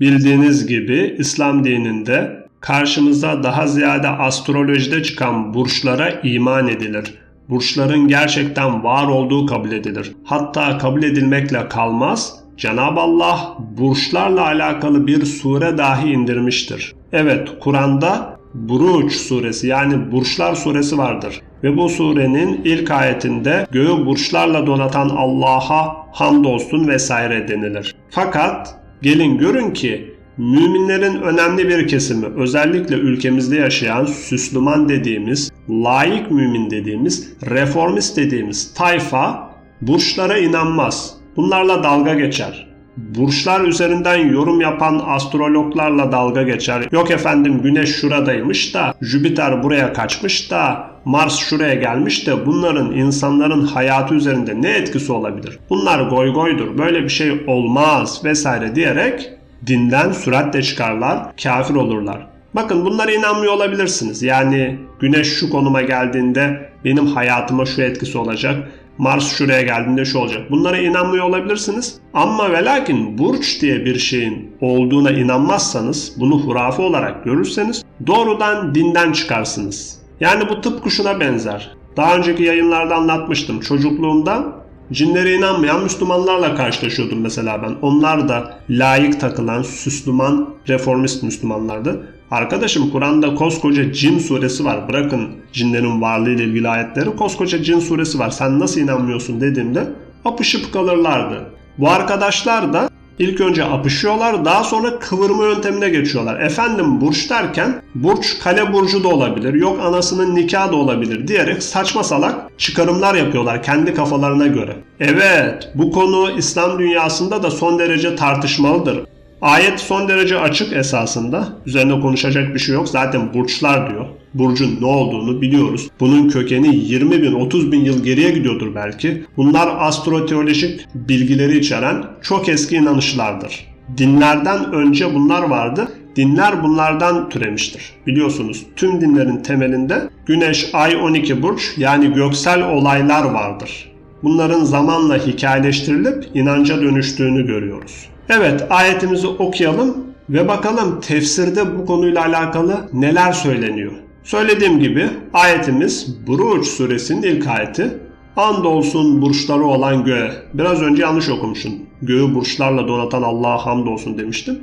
Bildiğiniz gibi İslam dininde karşımıza daha ziyade astrolojide çıkan burçlara iman edilir. Burçların gerçekten var olduğu kabul edilir. Hatta kabul edilmekle kalmaz, Cenab-ı Allah burçlarla alakalı bir sure dahi indirmiştir. Evet, Kur'an'da Buruç suresi yani Burçlar suresi vardır. Ve bu surenin ilk ayetinde göğü burçlarla donatan Allah'a hamdolsun vesaire denilir. Fakat gelin görün ki müminlerin önemli bir kesimi özellikle ülkemizde yaşayan Süslüman dediğimiz, layık mümin dediğimiz, reformist dediğimiz tayfa burçlara inanmaz. Bunlarla dalga geçer. Burçlar üzerinden yorum yapan astrologlarla dalga geçer. Yok efendim güneş şuradaymış da Jüpiter buraya kaçmış da Mars şuraya gelmiş de bunların insanların hayatı üzerinde ne etkisi olabilir? Bunlar goy goydur böyle bir şey olmaz vesaire diyerek dinden süratle çıkarlar, kafir olurlar. Bakın bunlara inanmıyor olabilirsiniz. Yani güneş şu konuma geldiğinde benim hayatıma şu etkisi olacak. Mars şuraya geldiğinde şu olacak. Bunlara inanmıyor olabilirsiniz. Ama ve lakin burç diye bir şeyin olduğuna inanmazsanız, bunu hurafe olarak görürseniz doğrudan dinden çıkarsınız. Yani bu tıpkı şuna benzer. Daha önceki yayınlarda anlatmıştım. Çocukluğumda cinlere inanmayan Müslümanlarla karşılaşıyordum mesela ben. Onlar da layık takılan, Süslüman, reformist Müslümanlardı. Arkadaşım Kur'an'da koskoca cin suresi var. Bırakın cinlerin varlığı ile ilgili ayetleri. Koskoca cin suresi var. Sen nasıl inanmıyorsun dediğimde apışıp kalırlardı. Bu arkadaşlar da ilk önce apışıyorlar daha sonra kıvırma yöntemine geçiyorlar. Efendim burç derken burç kale burcu da olabilir yok anasının nikahı da olabilir diyerek saçma salak çıkarımlar yapıyorlar kendi kafalarına göre. Evet bu konu İslam dünyasında da son derece tartışmalıdır. Ayet son derece açık esasında. Üzerine konuşacak bir şey yok. Zaten burçlar diyor. Burcun ne olduğunu biliyoruz. Bunun kökeni 20 bin 30 bin yıl geriye gidiyordur belki. Bunlar astroteolojik bilgileri içeren çok eski inanışlardır. Dinlerden önce bunlar vardı. Dinler bunlardan türemiştir. Biliyorsunuz tüm dinlerin temelinde güneş, ay, 12 burç yani göksel olaylar vardır. Bunların zamanla hikayeleştirilip inanca dönüştüğünü görüyoruz. Evet ayetimizi okuyalım ve bakalım tefsirde bu konuyla alakalı neler söyleniyor. Söylediğim gibi ayetimiz Buruç suresinin ilk ayeti. Andolsun burçları olan göğe. Biraz önce yanlış okumuşum. Göğü burçlarla donatan Allah'a hamdolsun demiştim.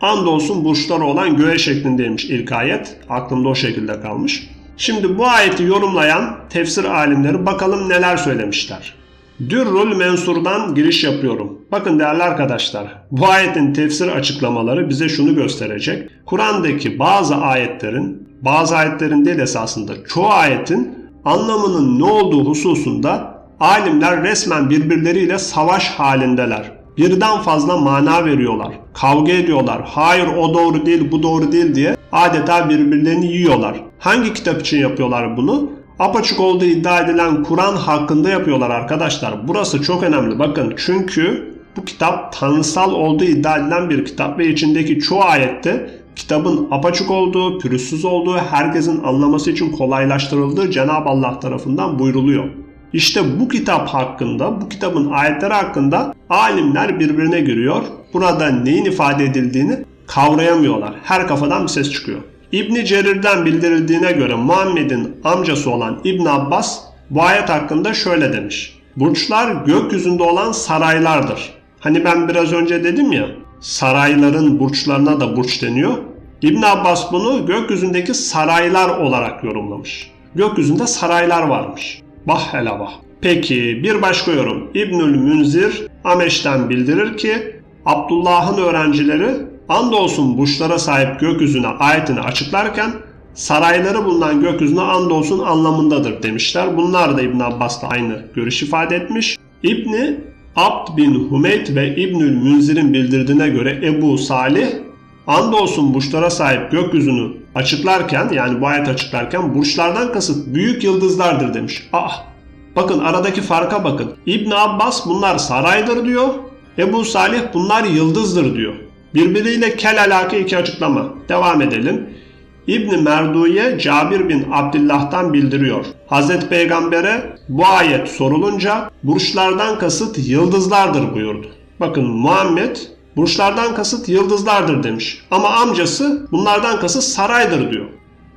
Andolsun burçları olan göğe şeklindeymiş ilk ayet. Aklımda o şekilde kalmış. Şimdi bu ayeti yorumlayan tefsir alimleri bakalım neler söylemişler. Dürrül Mensur'dan giriş yapıyorum. Bakın değerli arkadaşlar, bu ayetin tefsir açıklamaları bize şunu gösterecek. Kur'an'daki bazı ayetlerin, bazı ayetlerin değil esasında çoğu ayetin anlamının ne olduğu hususunda alimler resmen birbirleriyle savaş halindeler. Birden fazla mana veriyorlar. Kavga ediyorlar. Hayır o doğru değil, bu doğru değil diye adeta birbirlerini yiyorlar. Hangi kitap için yapıyorlar bunu? Apaçık olduğu iddia edilen Kur'an hakkında yapıyorlar arkadaşlar. Burası çok önemli. Bakın çünkü bu kitap tanrısal olduğu iddia edilen bir kitap ve içindeki çoğu ayette kitabın apaçık olduğu, pürüzsüz olduğu, herkesin anlaması için kolaylaştırıldığı Cenab-ı Allah tarafından buyruluyor. İşte bu kitap hakkında, bu kitabın ayetleri hakkında alimler birbirine giriyor. Burada neyin ifade edildiğini kavrayamıyorlar. Her kafadan bir ses çıkıyor. İbni Cerir'den bildirildiğine göre Muhammed'in amcası olan İbn Abbas bu ayet hakkında şöyle demiş. Burçlar gökyüzünde olan saraylardır. Hani ben biraz önce dedim ya sarayların burçlarına da burç deniyor. İbn Abbas bunu gökyüzündeki saraylar olarak yorumlamış. Gökyüzünde saraylar varmış. Bah hele bah. Peki bir başka yorum. İbnül Münzir Ameş'ten bildirir ki Abdullah'ın öğrencileri andolsun burçlara sahip gökyüzüne ayetini açıklarken sarayları bulunan gökyüzüne andolsun anlamındadır demişler. Bunlar da İbn Abbas da aynı görüş ifade etmiş. İbni Abd bin Hümeyt ve İbnül Münzir'in bildirdiğine göre Ebu Salih andolsun burçlara sahip gökyüzünü açıklarken yani bu ayet açıklarken burçlardan kasıt büyük yıldızlardır demiş. Ah bakın aradaki farka bakın. İbn Abbas bunlar saraydır diyor. Ebu Salih bunlar yıldızdır diyor. Birbiriyle kel alaka iki açıklama. Devam edelim. İbni Merduye Cabir bin Abdullah'tan bildiriyor. Hazreti Peygamber'e bu ayet sorulunca burçlardan kasıt yıldızlardır buyurdu. Bakın Muhammed Burçlardan kasıt yıldızlardır demiş. Ama amcası bunlardan kasıt saraydır diyor.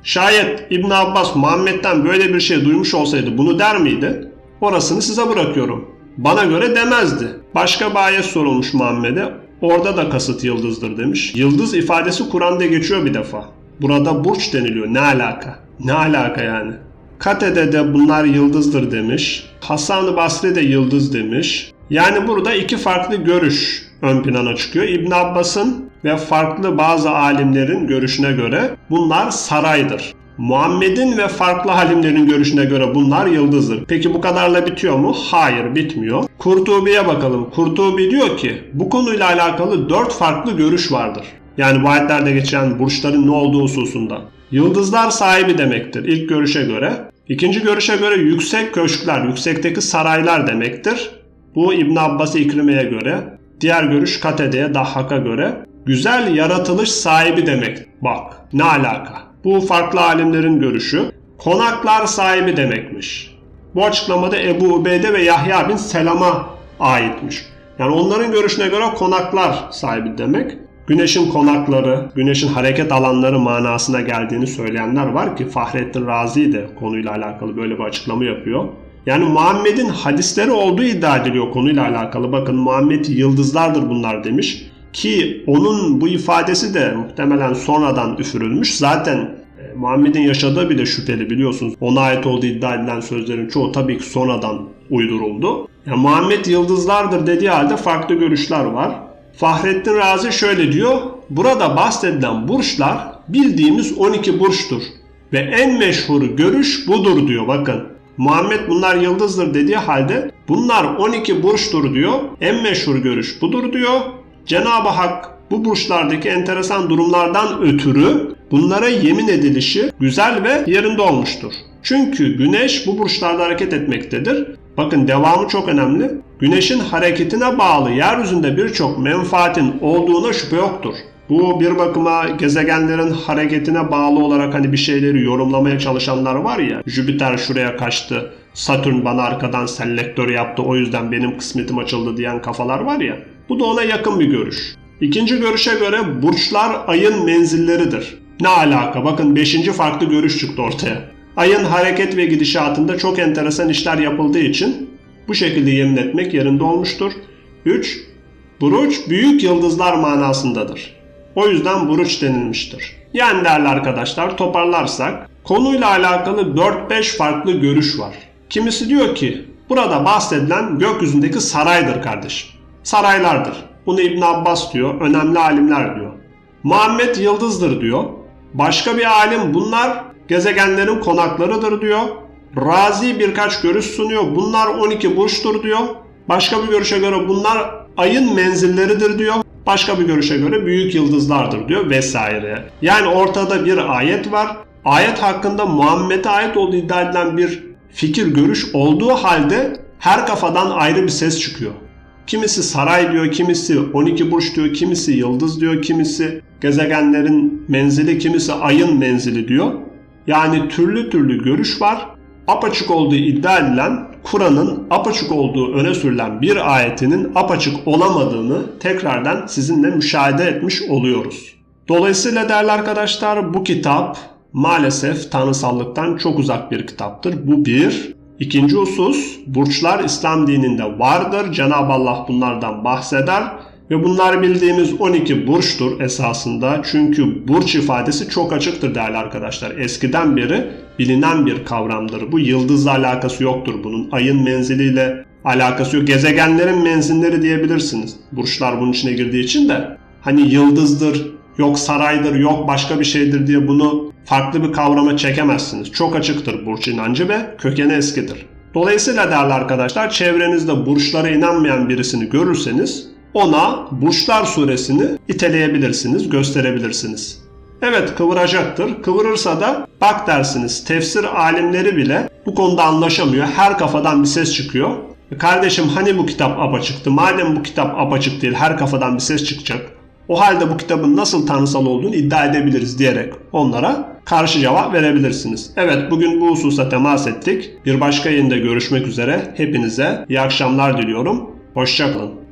Şayet İbn Abbas Muhammed'den böyle bir şey duymuş olsaydı bunu der miydi? Orasını size bırakıyorum. Bana göre demezdi. Başka bir ayet sorulmuş Muhammed'e. Orada da kasıt yıldızdır demiş. Yıldız ifadesi Kur'an'da geçiyor bir defa. Burada burç deniliyor. Ne alaka? Ne alaka yani? Kate'de de bunlar yıldızdır demiş. Hasan-ı Basri de yıldız demiş. Yani burada iki farklı görüş ön plana çıkıyor. İbn Abbas'ın ve farklı bazı alimlerin görüşüne göre bunlar saraydır. Muhammed'in ve farklı alimlerin görüşüne göre bunlar yıldızdır. Peki bu kadarla bitiyor mu? Hayır bitmiyor. Kurtubi'ye bakalım. Kurtubi diyor ki bu konuyla alakalı dört farklı görüş vardır. Yani bu ayetlerde geçen burçların ne olduğu hususunda. Yıldızlar sahibi demektir ilk görüşe göre. İkinci görüşe göre yüksek köşkler, yüksekteki saraylar demektir. Bu İbn Abbas İkrime'ye göre. Diğer görüş Katede'ye, Dahhak'a göre. Güzel yaratılış sahibi demek. Bak ne alaka. Bu farklı alimlerin görüşü. Konaklar sahibi demekmiş. Bu açıklamada Ebu Ubeyde ve Yahya bin Selam'a aitmiş. Yani onların görüşüne göre konaklar sahibi demek. Güneşin konakları, güneşin hareket alanları manasına geldiğini söyleyenler var ki Fahrettin Razi de konuyla alakalı böyle bir açıklama yapıyor. Yani Muhammed'in hadisleri olduğu iddia ediliyor konuyla alakalı. Bakın Muhammed yıldızlardır bunlar demiş. Ki onun bu ifadesi de muhtemelen sonradan üfürülmüş. Zaten e, Muhammed'in yaşadığı bile şüpheli biliyorsunuz. Ona ait olduğu iddia edilen sözlerin çoğu tabii ki sonradan uyduruldu. Yani Muhammed yıldızlardır dediği halde farklı görüşler var. Fahrettin Razi şöyle diyor. Burada bahsedilen burçlar bildiğimiz 12 burçtur. Ve en meşhur görüş budur diyor bakın. Muhammed bunlar yıldızdır dediği halde bunlar 12 burçtur diyor. En meşhur görüş budur diyor. Cenab-ı Hak bu burçlardaki enteresan durumlardan ötürü bunlara yemin edilişi güzel ve yerinde olmuştur. Çünkü güneş bu burçlarda hareket etmektedir. Bakın devamı çok önemli. Güneşin hareketine bağlı yeryüzünde birçok menfaatin olduğuna şüphe yoktur. Bu bir bakıma gezegenlerin hareketine bağlı olarak hani bir şeyleri yorumlamaya çalışanlar var ya. Jüpiter şuraya kaçtı, Satürn bana arkadan selektör yaptı o yüzden benim kısmetim açıldı diyen kafalar var ya. Bu da ona yakın bir görüş. İkinci görüşe göre burçlar ayın menzilleridir. Ne alaka? Bakın beşinci farklı görüş çıktı ortaya. Ayın hareket ve gidişatında çok enteresan işler yapıldığı için bu şekilde yemin etmek yerinde olmuştur. 3. Buruç büyük yıldızlar manasındadır. O yüzden buruç denilmiştir. Yani değerli arkadaşlar toparlarsak konuyla alakalı 4-5 farklı görüş var. Kimisi diyor ki burada bahsedilen gökyüzündeki saraydır kardeşim. Saraylardır. Bunu İbn Abbas diyor, önemli alimler diyor. Muhammed yıldızdır diyor. Başka bir alim bunlar gezegenlerin konaklarıdır diyor. Razi birkaç görüş sunuyor. Bunlar 12 burçtur diyor. Başka bir görüşe göre bunlar ayın menzilleridir diyor. Başka bir görüşe göre büyük yıldızlardır diyor vesaire. Yani ortada bir ayet var. Ayet hakkında Muhammed'e ait olduğu iddia edilen bir fikir görüş olduğu halde her kafadan ayrı bir ses çıkıyor. Kimisi saray diyor, kimisi 12 burç diyor, kimisi yıldız diyor, kimisi gezegenlerin menzili, kimisi ayın menzili diyor. Yani türlü türlü görüş var. Apaçık olduğu iddia edilen Kur'an'ın apaçık olduğu öne sürülen bir ayetinin apaçık olamadığını tekrardan sizinle müşahede etmiş oluyoruz. Dolayısıyla değerli arkadaşlar bu kitap maalesef tanrısallıktan çok uzak bir kitaptır. Bu bir. İkinci husus, burçlar İslam dininde vardır. Cenab-ı Allah bunlardan bahseder ve bunlar bildiğimiz 12 burçtur esasında. Çünkü burç ifadesi çok açıktır değerli arkadaşlar. Eskiden beri bilinen bir kavramdır. Bu yıldızla alakası yoktur bunun. Ayın menziliyle alakası yok. Gezegenlerin menzilleri diyebilirsiniz. Burçlar bunun içine girdiği için de. Hani yıldızdır, yok saraydır, yok başka bir şeydir diye bunu farklı bir kavrama çekemezsiniz. Çok açıktır burç inancı ve kökeni eskidir. Dolayısıyla değerli arkadaşlar çevrenizde burçlara inanmayan birisini görürseniz ona Burçlar suresini iteleyebilirsiniz, gösterebilirsiniz. Evet kıvıracaktır. Kıvırırsa da bak dersiniz tefsir alimleri bile bu konuda anlaşamıyor. Her kafadan bir ses çıkıyor. E kardeşim hani bu kitap apaçıktı? Madem bu kitap apaçık değil her kafadan bir ses çıkacak. O halde bu kitabın nasıl tanrısal olduğunu iddia edebiliriz diyerek onlara karşı cevap verebilirsiniz. Evet bugün bu hususa temas ettik. Bir başka yayında görüşmek üzere. Hepinize iyi akşamlar diliyorum. Hoşçakalın.